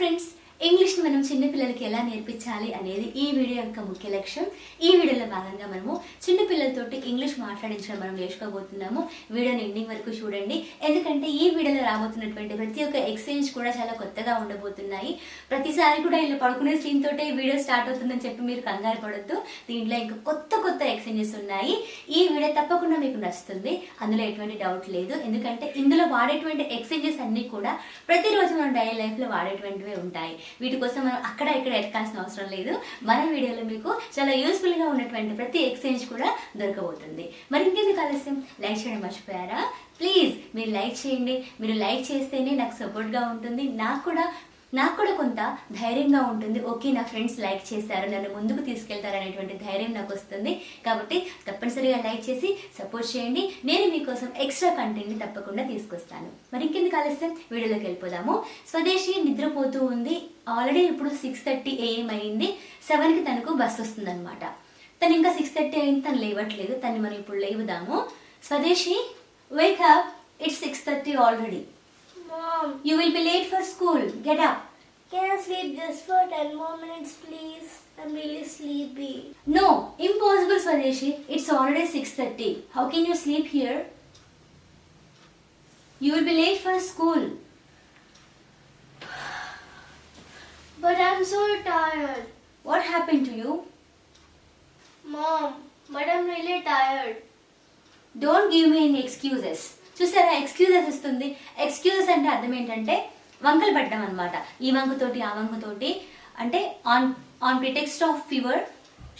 Friends English మనం చిన్నపిల్లలకి ఎలా నేర్పించాలి అనేది ఈ వీడియో యొక్క ముఖ్య లక్ష్యం. ఈ వీడియోలో భాగంగా మనము చిన్నపిల్లలతోటి ఇంగ్లీష్ మాట్లాడించడం మనం నేర్చుకోబోతున్నాము. వీడియోని ఎండింగ్ వరకు చూడండి. ఎందుకంటే ఈ వీడియోలో రాబోతున్నటువంటి ప్రతి ఒక్క ఎక్స్చేంజ్ కూడా చాలా కొత్తగా ఉండబోతున్నాయి. ప్రతిసారి కూడా ఇలా పడుకునే సీన్ తోటే వీడియో స్టార్ట్ అవుతుందని చెప్పి మీరు కంగారు పడద్దు. దీంట్లో ఇంకా కొత్త కొత్త ఎక్స్చేంజెస్ ఉన్నాయి. ఈ వీడియో తప్పకుండా మీకు నచ్చుతుంది. అందులో ఎటువంటి డౌట్ లేదు. ఎందుకంటే ఇందులో వాడేటువంటి ఎక్స్చేంజెస్ అన్నీ కూడా ప్రతిరోజు మన డైలీ లైఫ్లో వాడేటువంటివే ఉంటాయి. వీటి కోసం మనం అక్కడ ఇక్కడ ఎక్కాల్సిన అవసరం లేదు. మన వీడియోలో మీకు చాలా యూస్ఫుల్గా ఉన్నటువంటి ప్రతి ఎక్స్చేంజ్ కూడా దొరకబోతుంది. మరి ఇంకెందుకు ఆలస్యం? లైక్ చేయడం మర్చిపోయారా? ప్లీజ్ మీరు లైక్ చేయండి. మీరు లైక్ చేస్తేనే నాకు సపోర్ట్గా ఉంటుంది. నాకు కూడా నాకు కూడా కొంత ధైర్యంగా ఉంటుంది. ఓకే నా ఫ్రెండ్స్ లైక్ చేశారు నన్ను ముందుకు తీసుకెళ్తారు అనేటువంటి ధైర్యం నాకు వస్తుంది. కాబట్టి తప్పనిసరిగా లైక్ చేసి సపోర్ట్ చేయండి. నేను మీకోసం ఎక్స్ట్రా కంటెంట్ని తప్పకుండా తీసుకొస్తాను. మరి ఇంకెందుకు ఆలస్యం? వీడియోలోకి వెళ్ళిపోదాము. స్వదేశీ నిద్రపోతూ ఉంది. ఆల్రెడీ ఇప్పుడు సిక్స్ థర్టీ ఏఎం అయింది. సెవెన్కి తనకు బస్ వస్తుందన్నమాట. తను ఇంకా సిక్స్ థర్టీ అయింది తను లేవట్లేదు. తను మనం ఇప్పుడు లేవుదాము. Swadeshi wake up it's six thirty already Mom, you will be late for school get up can I sleep just for 10 more minutes, please? I'm really sleepy. No, impossible, Swadeshi. It's already 6.30. How can you sleep here? You will be late for school. But I'm so tired. What happened to you? Mom, but I'm really tired. Don't give me any excuses చూసారా excuses ఇస్తుంది excuses అంటే అర్థం ఏంటంటే వంకలు పడ్డం అనమాట ఈ వంకతోటి ఆ వంకతోటి అంటే on on pretext of fever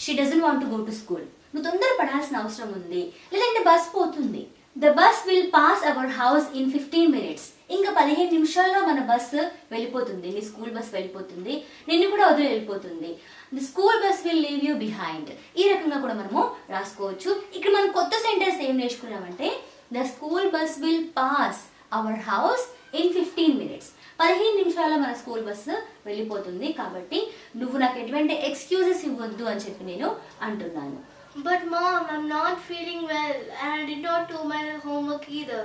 she doesn't want go to school నువ్వు తొందర పడాల్సిన అవసరం ఉంది. లేదంటే బస్ పోతుంది. The bus will pass our house in fifteen minutes ఇంకా పదిహేను నిమిషాల్లో మన బస్సు వెళ్ళిపోతుంది. నీ స్కూల్ బస్ వెళ్ళిపోతుంది. నిన్ను కూడా వదిలి వెళ్ళిపోతుంది. The school bus will leave you behind ఈ రకంగా కూడా మనము రాసుకోవచ్చు. ఇక్కడ మనం కొత్త సెంటెన్స్ ఏం నేర్చుకున్నామంటే the school bus will pass our house in fifteen minutes పదిహేను నిమిషాల్లో మన స్కూల్ బస్సు వెళ్ళిపోతుంది. కాబట్టి నువ్వు నాకు ఎటువంటి ఎక్స్క్యూజెస్ ఇవ్వద్దు అని చెప్పి నేను అంటున్నాను. Mom, I'm not feeling well and I did not do my homework either.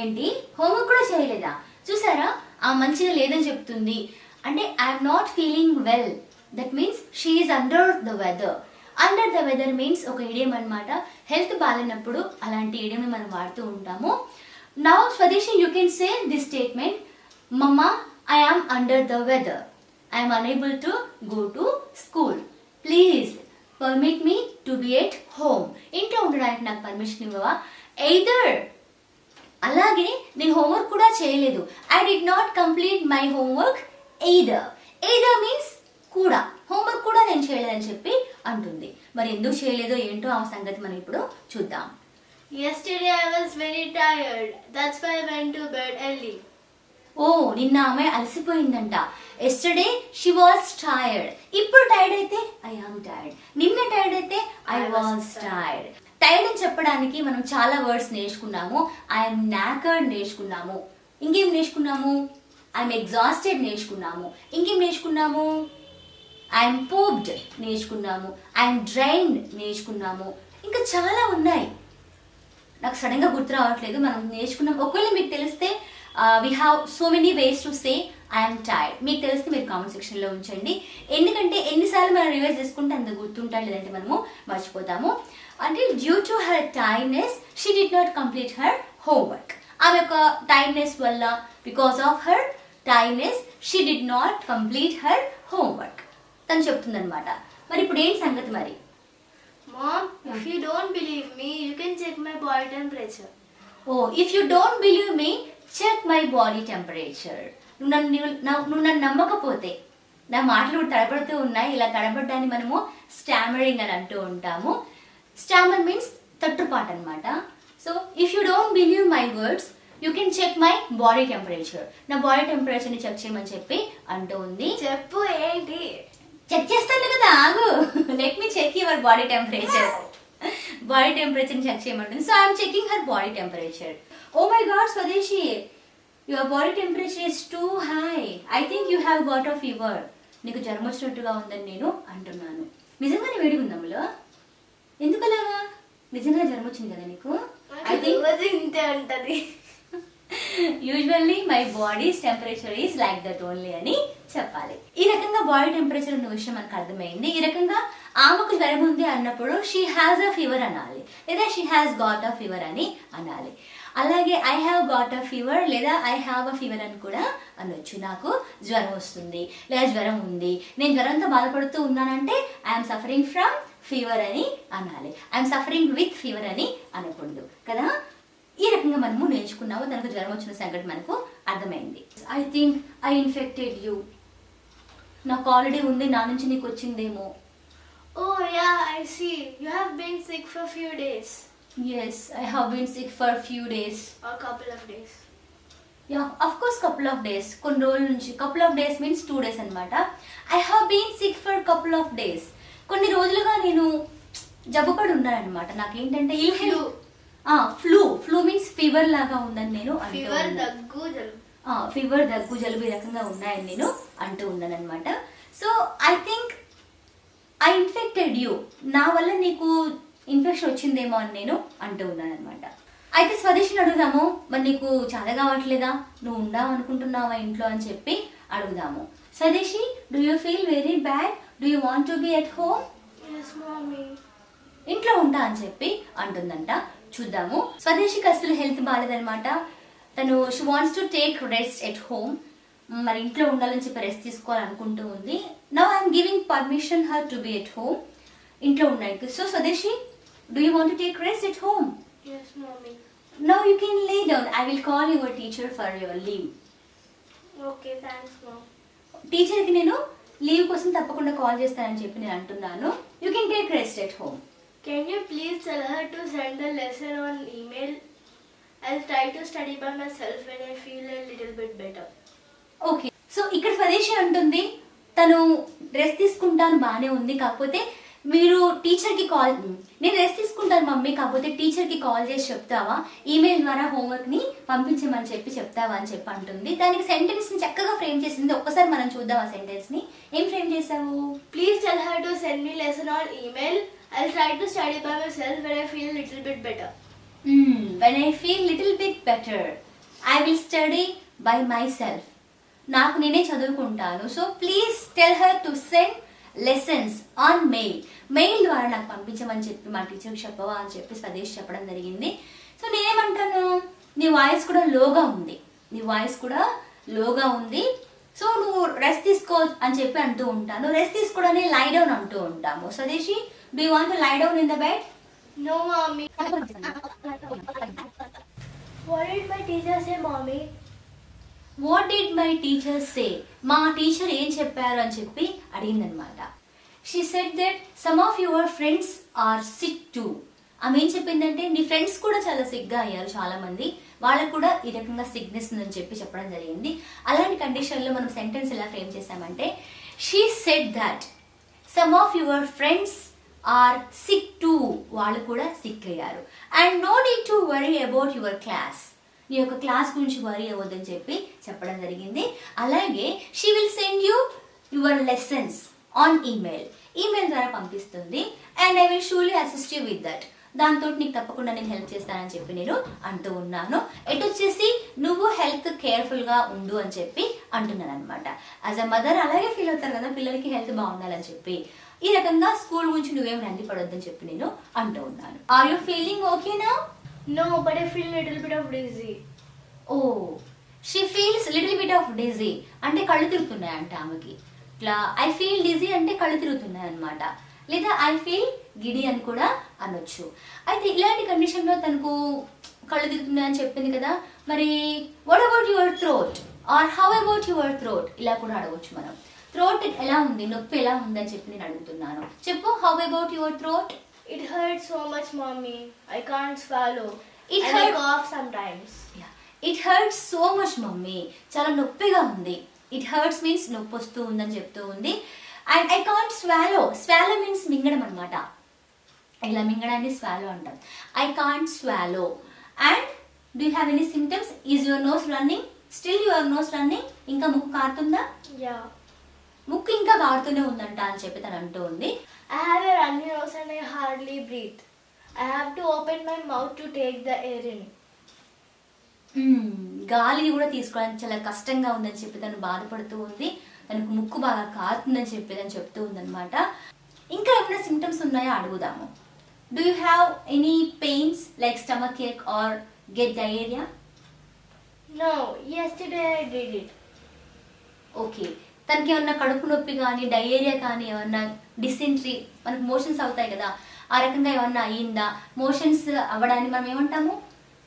ఏంటి? హోంవర్క్ కూడా చేయలేదా? చూసారా? ఆ మంచిగా లేదని చెప్తుంది. అంటే I'm not feeling well that means she under the weather under the weather means ఒక ఇడియం అన్నమాట. హెల్త్ బాగాలేనప్పుడు అలాంటి ఇడియం మనం వాడుతూ ఉంటాము. Now Swadeshi you can say this statement mamma I under under the weather am unable to go to school please permit me to be at home ఇంట్లో ఉండడానికి నాకు పర్మిషన్ ఇవ్వవా? ఎయిదర్ అలాగే నేను హోంవర్క్ కూడా చేయలేదు. I did not complete my homework either either means కూడా. Homework కూడా నేను చేయలేదని చెప్పి అంటుంది. మరి ఎందుకు చేయలేదో ఏంటో ఆ సంగతి మనం ఇప్పుడు చూద్దాం. Yesterday I was very tired. That's why I went to bed early. ఓ నిన్న ఆమె అలసిపోయిందంట. ఎస్టర్డే షీ వాస్ టైర్డ్ ఇప్పుడు టైర్డ్ అయితే ఐ ఆమ్ టైర్డ్ నిన్న టైర్డ్ అయితే ఐ వాస్ టైర్డ్ టైర్డ్ అని చెప్పడానికి మనం చాలా వర్డ్స్ నేర్చుకున్నాము. ఐఎమ్ నాకర్డ్ నేర్చుకున్నాము. ఇంకేం నేర్చుకున్నాము? ఐఎమ్ ఎగ్జాస్టెడ్ నేర్చుకున్నాము. ఇంకేం నేర్చుకున్నాము? ఐఎమ్ పోప్డ్ నేర్చుకున్నాము. ఐఎమ్ డ్రైన్డ్ నేర్చుకున్నాము. ఇంకా చాలా ఉన్నాయి. నాకు సడన్గా గుర్తు రావట్లేదు. మనం నేర్చుకున్నాం. ఒకవేళ మీకు తెలిస్తే we have so many ways to say I'm tired మీకు తెలిస్తే మీరు కామెంట్ సెక్షన్లో ఉంచండి. ఎందుకంటే ఎన్నిసార్లు మనం రివైజ్ చేసుకుంటే అంత గుర్తుంటాం లేదంటే మనము మర్చిపోతాము. అంటే due to her tiredness she did not complete her homework ఆమె యొక్క టైర్డ్నెస్ వల్ల because of her tiredness she did not complete her homework తను చెప్తుందనమాట మరి ఇప్పుడు ఏంటి సంగతి మరి? Mom, if you don't believe me, you can check my body temperature. Oh if you don't believe me check my body temperature నువ్వు నన్ను నువ్వు నన్ను నమ్మకపోతే నా మాటలు తడబడుతూ ఉన్నాయి. ఇలా తడబడ్డాన్ని మనము స్టామరింగ్ అని అంటూ ఉంటాము. స్టామర్ మీన్స్ తట్టుపాటు అనమాట so if you don't believe my words you can check my body temperature నా బాడీ టెంపరేచర్ని చెక్ చేయమని చెప్పి అంటూ ఉంది. చెప్పు ఏంటి? చెక్ చేస్తాను కదా ఆగు. Let me check your body temperature body temperature check చేయమంటుంది. So I'm checking her body temperature oh my god Swadeshi your body temperature is too high I think you have got of fever నీకు జ్వరం వచ్చినట్టుగా ఉందని నేను అంటున్నాను. నిజంగానే వేడి ఉందమ్ములో ఎందుకు అలాగా నిజంగా జ్వరం వచ్చింది కదా నీకు? ఐ థింక్ ఇంతే ఉంటది. Usually my body's temperature is like that only అని చెప్పాలి. ఈ రకంగా బాడీ టెంపరేచర్ ఉన్న విషయం మనకు అర్థమైంది. ఈ రకంగా ఆమెకు జ్వరం ఉంది అన్నప్పుడు షీ హ్యాస్ అ ఫీవర్ అనాలి. లేదా she has got a fever అని అనాలి. అలాగే I have got a fever లేదా ఐ హ్యావ్ అ ఫీవర్ అని కూడా అనొచ్చు. నాకు జ్వరం వస్తుంది లేదా జ్వరం ఉంది. నేను జ్వరంతో బాధపడుతూ ఉన్నానంటే ఐఎమ్ సఫరింగ్ ఫ్రమ్ ఫీవర్ అని అనాలి. ఐఎమ్ సఫరింగ్ విత్ ఫీవర్ అని అనకూడదు. కదా? ఈ రకంగా మనము నేర్చుకున్నాము. తనకు జ్వరం వచ్చిన సంగతి మనకు అర్థమైంది. I think I infected you నాకు ఆల్రెడీ ఉంది. నా నుంచి నీకు వచ్చిందేమో. ఓ yeah I see you have been sick for few days days yes I have been sick for few days or couple of days. Yeah of course couple of days కొన్ని రోజుల నుంచి couple of days means two days అనమాట I have been sick for couple of days కొన్ని రోజులుగా నేను జబ్బుపడి ఉన్నానమాట నాకేంటంటే ఈ Flu. Flu flu means fever లాగా ఉందని నేను ఉన్నాను. దగ్గు. ఫీవర్ దగ్గు జలుబు ఈ రకంగా ఉన్నాయని నేను అంటూ ఉన్నాను అనమాట so I think I infected you నా వల్ల నీకు ఇన్ఫెక్షన్ వచ్చిందేమో అని నేను అంటూ ఉన్నాను అనమాట అయితే స్వదేశిని అడుగుదాము మరి నీకు చాలా కావట్లేదా? నువ్వు ఉండావు అనుకుంటున్నావా ఇంట్లో అని చెప్పి అడుగుదాము. Swadeshi do you feel very bad do you want to be at home. ఇంట్లో ఉంటా అని చెప్పి అంటుందంట. చూద్దాము. స్వదేశికి అసలు హెల్త్ బాగాలేదనమాట తను she wants to take rest at home మరి ఇంట్లో ఉండాలని చెప్పి రెస్ట్ తీసుకోవాలనుకుంటూ ఉంది. Now I'm giving permission her to be at home ఇంట్లో ఉన్నాయి. So Swadeshi do you want take rest at home Yes, mommy. Now you can lay down I will call your teacher for your leave Okay, thanks, mom. టీచర్కి నేను leave కోసం తప్పకుండా call చేస్తానని చెప్పి నేను అంటున్నాను you can take rest at home Can you please tell her to send the lesson on email? I'll try to study by myself when I feel a little bit better. Okay so ఇక్కడ స్వదేశీ అంటుంది తను dress తీసుకుంటాను బాగానే ఉంది కాకపోతే మీరు టీచర్కి call నేను డ్రెస్ తీసుకుంటాను మమ్మీ కాకపోతే టీచర్కి కాల్ చేసి చెప్తావా? ఈమెయిల్ ద్వారా హోంవర్క్ని పంపించమని చెప్పి చెప్తావా అని చెప్పి అంటుంది. దానికి సెంటెన్స్ని చక్కగా ఫ్రేమ్ చేసింది. ఒక్కసారి మనం చూద్దాం ఆ సెంటెన్స్ని ఏం ఫ్రేమ్ చేసావు Please tell her to send me lesson on email. I'll try to study by myself when I feel a little bit better. When I feel little bit better I will study by myself నాకు నేనే చదువుకుంటాను. So please tell her to send lessons on mail mail ద్వారా నాకు పంపించమని చెప్పి మా టీచర్కి చెప్పవా అని చెప్పి స్వదేశ్ చెప్పడం జరిగింది. సో నేనేమంటాను? నీ వాయిస్ కూడా లోగా ఉంది. నీ వాయిస్ కూడా లోగా ఉంది. సో నువ్వు రెస్ట్ తీసుకో అని చెప్పి అంటూ ఉంటాను. రెస్ట్ తీసుకోవడానికి లై డౌన్ అంటూ ఉంటాము. Swadeshi do you want lie down in the bed No, mommy. What did my teacher say, mommy? What did my teacher say మా టీచర్ ఏం చెప్పారు అని చెప్పి అడిగిందనమాట. She said that some of your friends are sick too ఆమె ఏం చెప్పిందంటే నీ friends కూడా చాలా సిగ్గా అయ్యారు చాలా మంది వాళ్ళకు కూడా ఈ రకంగా సిగ్నెస్ ఉందని చెప్పి చెప్పడం జరిగింది. అలాంటి కండిషన్లో మనం సెంటెన్స్ ఎలా ఫ్రేమ్ చేసామంటే she said that some of your friends are sick too వాళ్ళు కూడా సిక్ అయ్యారు. And no need to worry about your class నీ యొక్క క్లాస్ గురించి వరీ అవ్వద్దని చెప్పి చెప్పడం జరిగింది. అలాగే she will send you your lessons on email email ద్వారా పంపిస్తుంది. And I will surely assist you with that దాంతో నీకు తప్పకుండా నేను హెల్ప్ చేస్తానని చెప్పి నేను అంటూ ఉన్నాను. ఎటు వచ్చేసి నువ్వు హెల్త్ కేర్ఫుల్గా ఉండు అని చెప్పి అంటున్నాను అనమాట యాజ్ అ మదర్ అలాగే ఫీల్ అవుతారు కదా పిల్లలకి హెల్త్ బాగుండాలని చెప్పి. ఈ రకంగా స్కూల్ గురించి నువ్వేం రండి పడొద్దని చెప్పి నేను అంటూ ఉన్నాను. ఆర్ యూ ఫీలింగ్ ఓకేనా No, but I feel a little bit of dizzy. Oh she feels little bit of dizzy అంటే కళ్ళు తిరుగుతున్నాయి అంట ఆమెకి. ఇట్లా ఐ ఫీల్ డిజీ అంటే కళ్ళు తిరుగుతున్నాయి అనమాట లేదా ఐ ఫీల్ గిడి అని కూడా అనొచ్చు. అయితే ఇలాంటి కండిషన్లో తనకు కళ్ళు తిరుగుతున్నాయని చెప్పింది కదా మరి what about your throat or how about your throat ఇలా కూడా అడగవచ్చు మనం. థ్రోట్ ఎలా ఉంది? నొప్పి ఎలా ఉంది అని చెప్పి నేను అడుగుతున్నాను. చెప్పు how about your throat It hurts so much, mommy. I can't swallow. It and I hurt- cough sometimes. It hurts so much mummy చాలా నొప్పిగా ఉంది. ఇట్ హర్ట్స్ మీన్స్ నొప్పి వస్తూ ఉందని చెప్తూ ఉంది. And I can't swallow swallow means మింగడం అనమాట ఇలా మింగడాన్ని? స్వాలో అంటాం I can't swallow and do have any symptoms is your nose running still your nose running ఇంకా ముక్కు కారుతుందా? Yeah. ముక్కు ఇంకా కారుతూనే ఉందంట అని చెప్పి తను అంటూ ఉంది. I have a runny nose and I hardly breathe. I have to open my mouth to take the air in. గాలిని కూడా తీసుకోవడానికి చాలా కష్టంగా ఉందని చెప్పి తను బాధపడుతూ ఉంది. తనకు ముక్కు బాగా కారుతుందని చెప్పి తను చెప్తూ ఉందన్నమాట. ఇంకా ఏమైనా సిమ్టమ్స్ ఉన్నాయో? అడుగుదాము. Do you have any pains like stomach ache or get diarrhoea No, yesterday I did it. Okay తనకి ఏమన్నా కడుపు నొప్పి కానీ డయేరియా కానీ ఏమన్నా డిసెంట్రీ మనకు మోషన్స్ అవుతాయి కదా. ఆ రకంగా ఏమన్నా అయ్యిందా? మోషన్స్ అవ్వడాన్ని మనం ఏమంటాము?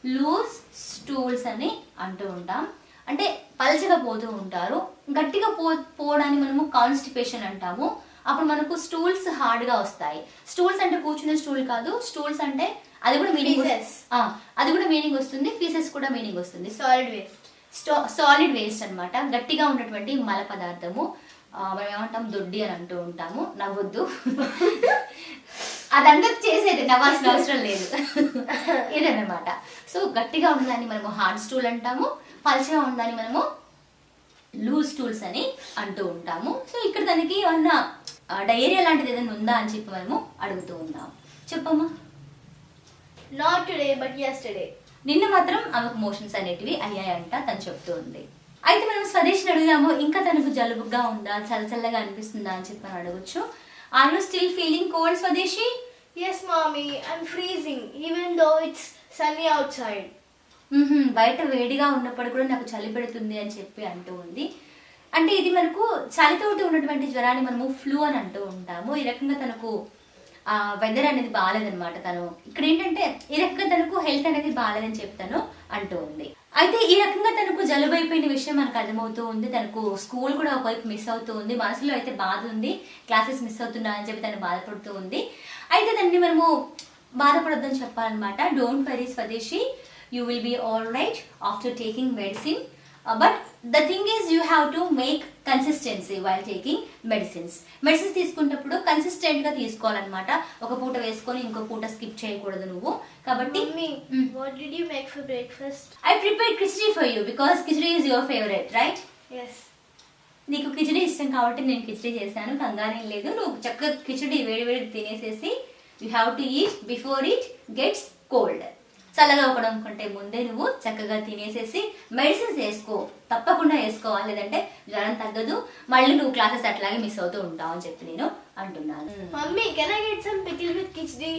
లూజ్ స్టూల్స్ అని అంటూ ఉంటాం. అంటే పలచగా పోతూ ఉంటారు. గట్టిగా పో పోవడాన్ని మనము కాన్స్టిపేషన్ అంటాము. అప్పుడు మనకు స్టూల్స్ హార్డ్గా వస్తాయి. స్టూల్స్ అంటే కూర్చునే స్టూల్ కాదు. స్టూల్స్ అంటే అది కూడా మీనింగ్. అది కూడా మీనింగ్ వస్తుంది. ఫీసెస్ కూడా మీనింగ్ వస్తుంది. Solid waste. సాలిడ్ వేస్ట్ అన్నమాట. గట్టిగా ఉన్నటువంటి మల పదార్థము. మనం ఏమంటాం? దొడ్డి అని అంటూ ఉంటాము. నవ్వొద్దు. అదందరూ చేసేది నవ్వాల్సిన అవసరం లేదు. ఇదన్నమాట సో గట్టిగా ఉన్నదాన్ని మనము హార్డ్ స్టూల్ అంటాము పలచగా ఉన్నదాన్ని మనము లూజ్ స్టూల్స్ అని అంటూ ఉంటాము. సో ఇక్కడ దానికి ఏమన్నా డయేరియా లాంటిది ఏదైనా ఉందా అని చెప్పి మనము అడుగుతూ ఉన్నాం చెప్పమ్మా. Not today, but yesterday. నిన్న మాత్రం ఆమెకు మోషన్స్ అనేటివి అయ్యాయంట తను చెప్తూ ఉంది. అయితే మనం స్వదేశిని అడుగుదాము ఇంకా తనకు జలుబుగా ఉందా చల్లచల్లగా అనిపిస్తుందా అని చెప్పి మనం అడగొచ్చు. Are you still feeling cold Swadeshi? Yes mommy I'm freezing even though it's sunny outside బయట వేడిగా ఉన్నప్పుడు కూడా నాకు చలి పెడుతుంది అని చెప్పి అంటూ ఉంది. అంటే ఇది మనకు చలితోటి ఉన్నటువంటి జ్వరాన్ని మనము ఫ్లూ అని అంటూ ఉంటాము. ఈ రకంగా తనకు ఆ వెదర్ అనేది బాగాలేదనమాట తను. ఇక్కడ ఏంటంటే ఈ రకంగా తనకు హెల్త్ అనేది బాగాలేదని చెప్తాను అంటూ ఉంది. అయితే ఈ రకంగా తనకు జలుబు అయిపోయిన విషయం మనకు అర్థమవుతూ ఉంది. తనకు స్కూల్ కూడా ఒకవైపు మిస్ అవుతూ ఉంది. మనసులో అయితే బాధ ఉంది. క్లాసెస్ మిస్ అవుతున్నా అని చెప్పి తను బాధపడుతూ ఉంది. అయితే దాన్ని మనము బాధపడొద్దని చెప్పాలన్నమాట. Don't worry Swadeshi. You will be all right after taking medicine But the thing is you have to make consistency while taking medicines. Medicines తీసుకున్నప్పుడు కన్సిస్టెంట్గా తీసుకోవాలన్నమాట. ఒక పూట వేసుకొని ఇంకో పూట స్కిప్ చేయకూడదు నువ్వు. కాబట్టి what did you make for breakfast? I prepare khichdi for you because khichdi is your favourite right Yes. నీకు కిచడీ ఇష్టం కాబట్టి నేను కిచడీ చేశాను. కంగారేం లేదు. నువ్వు చక్కగా కిచడీ వేడి వేడి తినేసేసి you have to eat before it gets cold చల్లగా అవ్వడం కంటే ముందే నువ్వు చక్కగా తినేసేసి మెడిసిన్స్ వేసుకో. తప్పకుండా వేసుకోవాలి. లేదంటే జ్వరం తగ్గదు. మళ్ళీ నువ్వు క్లాసెస్ అట్లాగే మిస్ అవుతూ ఉంటావు అని చెప్పి నేను అంటున్నాను. Mummy, can I get some pickle with khichdi?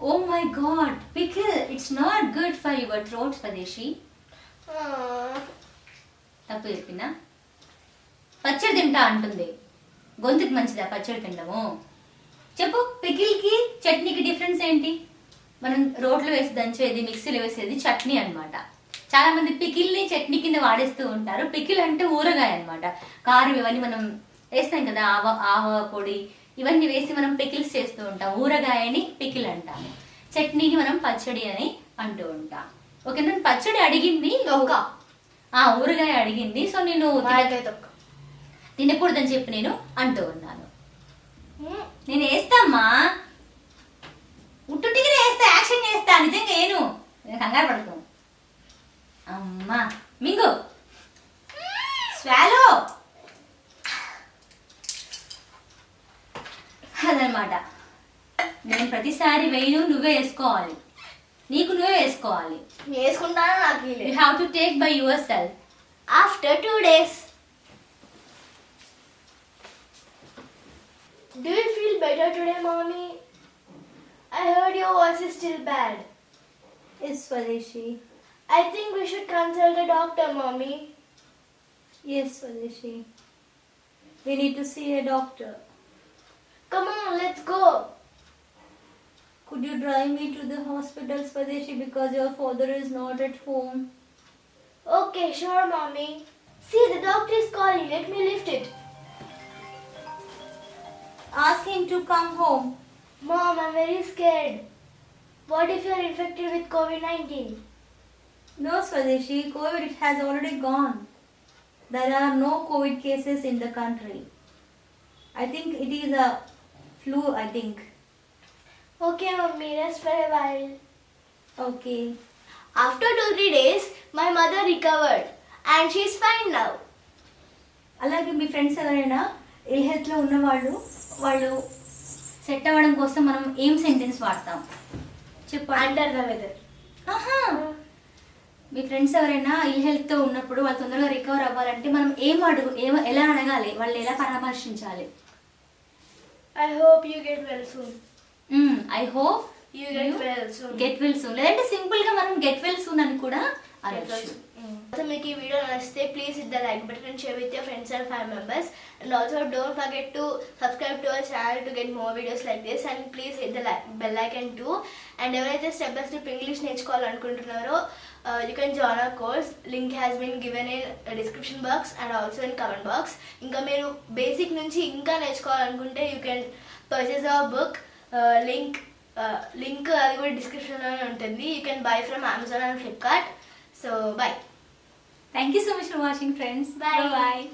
Oh my god pickle it's not good for your throat Swadeshi. తప్పు చెప్పినా? పచ్చడి తింటా అంటుంది. గొంతుకి మంచిదా పచ్చడి తినడము? చెప్పు పికిల్కి చట్నీకి డిఫరెన్స్ ఏంటి? మనం రోట్లో వేసి దంచేది మిక్సీలో వేసేది చట్నీ అన్నమాట. చాలా మంది పికిల్ని చట్నీ కింద వాడేస్తూ ఉంటారు. పికిల్ అంటే ఊరగాయ అన్నమాట. కారం ఇవన్నీ మనం వేస్తాం కదా ఆవ ఆవ పొడి ఇవన్నీ వేసి మనం పికిల్స్ చేస్తూ ఉంటాం. ఊరగాయని పికిల్ అంటాము చట్నీని మనం పచ్చడి అని అంటూ ఉంటాం. ఓకే నేను పచ్చడి అడిగింది. తొక్క. ఆ ఊరగాయ అడిగింది. సో నేను. తినకూడదని చెప్పి నేను అంటూ ఉన్నాను. నేను వేస్తామ్మా. చేస్తా నిజంగా ఏను? నేను కంగారు పడుకో. అమ్మా. మింగు. స్వాలో. అదనమాట నేను ప్రతిసారి వేయను నువ్వే వేసుకోవాలి. నీకు నువ్వే వేసుకోవాలి. వేసుకుంటాను నాకు you. Have to take by yourself After two days. Do you feel better today, mommy? I heard your voice is still bad. Yes, Swadeshi. I think we should consult a doctor, mommy. Yes, Swadeshi. We need to see a doctor. Come on, let's go. Could you drive me to the hospital, Swadeshi, because your father is not at home? Okay, sure, mommy. See, the doctor is calling. Let me lift it. Ask him to come home. Mom, I'm very scared. What if you're infected with COVID 19? No, Swadeshi, COVID has already gone. There are no COVID cases in the country. I think it is a flu, I think. Okay, mommy, rest for a while. Okay. After two, three days, my mother recovered and she's fine now. అలాగే మీ friends ఎవరైనా ఇల్ హెల్త్లో ఉన్నవాళ్ళు వాళ్ళు set అవ్వడం కోసం మనం ఏం sentence వాడతాం? Under the weather. ఆహా. మీ ఫ్రెండ్స్ ఎవరైనా ఇల్ హెల్త్తో ఉన్నప్పుడు వాళ్ళు తొందరగా రికవర్ అవ్వాలంటే మనం ఏం అడుగు ఏం ఎలా అడగాలి? వాళ్ళు ఎలా పరామర్శించాలి? I hope you get well soon. I hope You get well soon. Get well soon లేదంటే సింపుల్గా మనం గెట్ వెల్ సూన్ అని కూడా అనొచ్చు. Soon. మీకు ఈ వీడియో నచ్చితే please hit the like button and share with your friends and five members and also don't forget to subscribe to our channel to get more videos like this and please it the bell and too and ఎవరైతే step by step English నేర్చుకోవాలనుకుంటున్నారో you can join our course link has been given in description box and also in comment box ఇంకా మీరు basic నుంచి ఇంకా నేర్చుకోవాలనుకుంటే you can purchase our book link link అది కూడా డిస్క్రిప్షన్లోనే ఉంటుంది. You can buy from Amazon and Flipkart so bye Thank you so much for watching friends. Bye. Bye-bye.